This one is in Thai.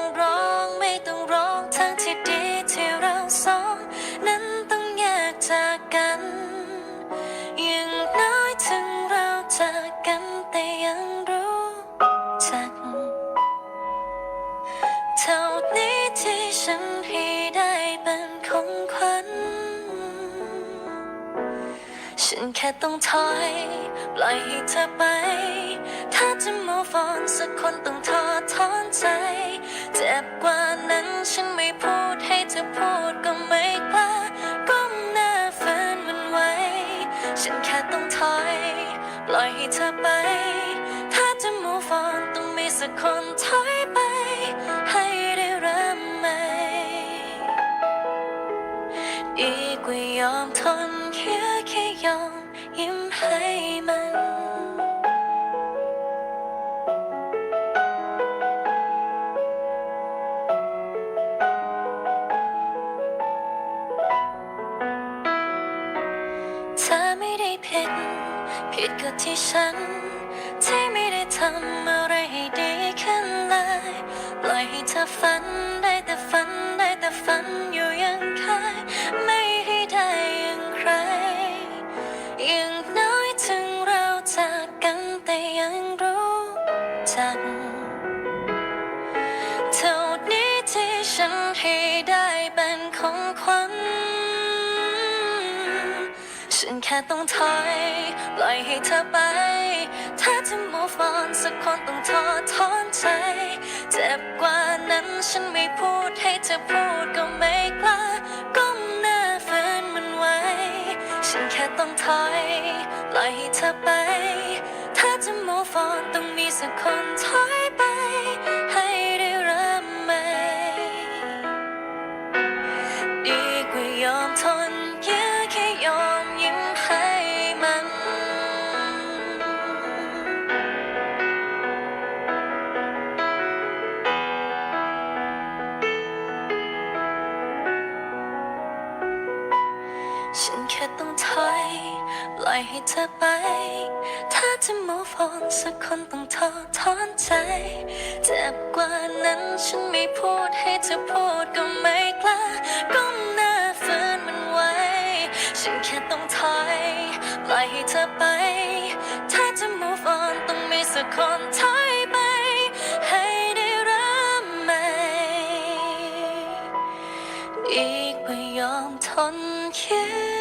ง ฉันให้ได้เป็นของขวัญ ฉันแค่ต้องถอย ปล่อยให้เธอไป ถ้าจะ move on สักคนต้องทอดถอนใจ เจ็บกว่านั้นฉันไม่พูดให้เธอพูดก็ไม่กล้าก้มหน้าฝืนมันไว้ ฉันแค่ต้องถอย ปล่อยให้เธอไป ถ้าจะ move on ต้องมีสักคนถอยไป กว่ายอมทนแค่แค่ยอมยิ้มให้มันเธอไม่ได้ผิด ผิดก็ที่ฉัน ที่ไม่ได้ทำอะไรให้ดีขึ้นเลย ปล่อยให้เธอฝัน แต่ยังรู้จักเท่านี้ที่ฉันให้ได้เป็นของขวัญฉันแค่ต้องถอยปล่อยให้เธอไป ถ้าจะ move on สักคนต้องทอดถอนใจ เจ็บกว่านั้นฉันไม่พูดให้เธอพูดก็ไม่กล้า ต้องถอยปล่อยให้เธอไป ถ้าจะ move on ต้องมีสักคนถอยไป ฉันแค่ต้องถอยปล่อยให้เธอไป ถ้าจะ move on สักคนต้องทอดถอนใจ เจ็บกว่านั้นฉันไม่พูดให้เธอพูดก็ไม่กล้าก้มหน้าฝืนมันไว้ ฉันแค่ต้องถอยปล่อยให้เธอไป ถ้าจะ move on ต้องมีสักคนถอยไป ให้ได้ริ่มใหมดีกว่ายอม ทนแค่